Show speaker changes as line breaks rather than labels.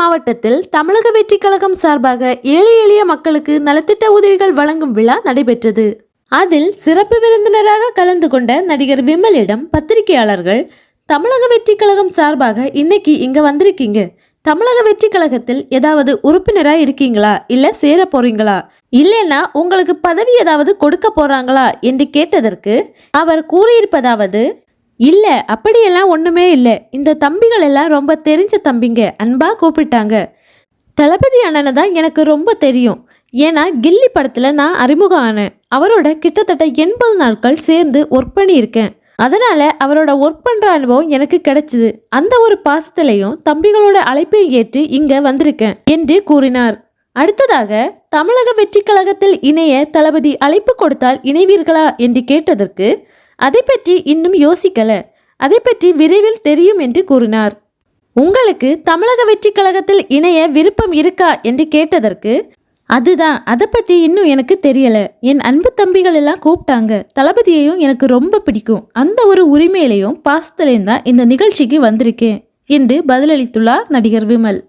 மாவட்டத்தில் தமிழக வெற்றிக் கழகம் சார்பாக ஏழை எளிய மக்களுக்கு நலத்திட்ட உதவிகள் வழங்கும் விழா நடைபெற்றது. அதில் சிறப்பு விருந்தினராக கலந்து கொண்ட நடிகர் விமலிடம் பத்திரிகையாளர்கள் தமிழக வெற்றிக் கழகம் சார்பாக இன்னைக்கு இங்க வந்திருக்கீங்க. தமிழக வெற்றி கழகத்தில் ஏதாவது உறுப்பினரா இருக்கீங்களா? இல்ல சேர போறீங்களா? இல்லைன்னா உங்களுக்கு பதவி ஏதாவது கொடுக்க போறாங்களா? என்று கேட்டதற்கு அவர் கூறியிருப்பதாவது இல்லை அப்படியெல்லாம் ஒன்றுமே இல்லை. இந்த தம்பிகள் எல்லாம் ரொம்ப தெரிஞ்ச தம்பிங்க. அன்பாக கூப்பிட்டாங்க. தளபதி அண்ணனை தான் எனக்கு ரொம்ப தெரியும். ஏன்னா கில்லி படத்தில் நான் அறிமுகம் ஆனேன். அவரோட கிட்டத்தட்ட எண்பது நாட்கள் சேர்ந்து ஒர்க் பண்ணியிருக்கேன். அதனால் அவரோட ஒர்க் பண்ணுற அனுபவம் எனக்கு கிடைச்சிது. அந்த ஒரு பாசத்திலையும் தம்பிகளோட அழைப்பையும் ஏற்று இங்கே வந்திருக்கேன் என்று கூறினார். அடுத்ததாக தமிழக வெற்றி கழகத்தில் இணைய தளபதி அழைப்பு கொடுத்தால் இணைவீர்களா என்று கேட்டதற்கு அதை பற்றி இன்னும் யோசிக்கல. அதை பற்றி விரைவில் தெரியும் என்று கூறினார். உங்களுக்கு தமிழக வெற்றி கழகத்தில் இணைய விருப்பம் இருக்கா என்று கேட்டதற்கு அதுதான் அதை பற்றி இன்னும் எனக்கு தெரியல. என் அன்பு தம்பிகள் எல்லாம் கூப்பிட்டாங்க. தளபதியையும் எனக்கு ரொம்ப பிடிக்கும். அந்த ஒரு உரிமையிலையும் பாசத்திலையும் தான் இந்த நிகழ்ச்சிக்கு வந்திருக்கேன் என்று பதிலளித்துள்ளார் நடிகர் விமல்.